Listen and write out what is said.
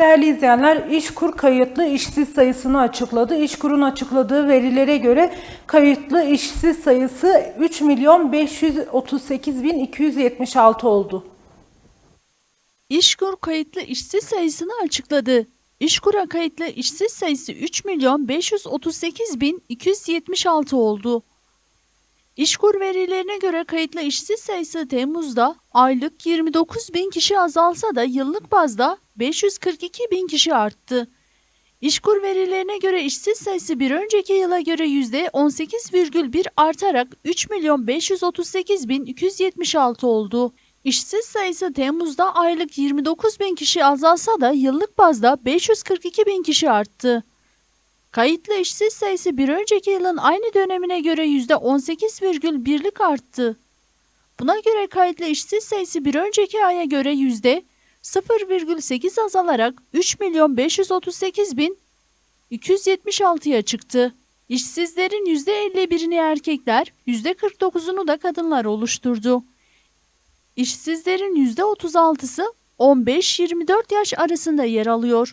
Değerli izleyenler, İşkur kayıtlı işsiz sayısını açıkladı. İşkur'un açıkladığı verilere göre kayıtlı işsiz sayısı 3 milyon 538 bin 276 oldu. İşkur kayıtlı işsiz sayısını açıkladı. İşkur'a kayıtlı işsiz sayısı 3 milyon 538 bin 276 oldu. İşkur verilerine göre kayıtlı işsiz sayısı Temmuz'da aylık 29 bin kişi azalsa da yıllık bazda 542 bin kişi arttı. İşkur verilerine göre işsiz sayısı bir önceki yıla göre %18,1 artarak 3 milyon 538 bin 276 oldu. İşsiz sayısı Temmuz'da aylık 29 bin kişi azalsa da yıllık bazda 542 bin kişi arttı. Kayıtlı işsiz sayısı bir önceki yılın aynı dönemine göre %18,1'lik arttı. Buna göre kayıtlı işsiz sayısı bir önceki aya göre %0,8 azalarak 3 milyon 538 bin 276'ya çıktı. İşsizlerin %51'ini erkekler, %49'unu da kadınlar oluşturdu. İşsizlerin %36'sı 15-24 yaş arasında yer alıyor.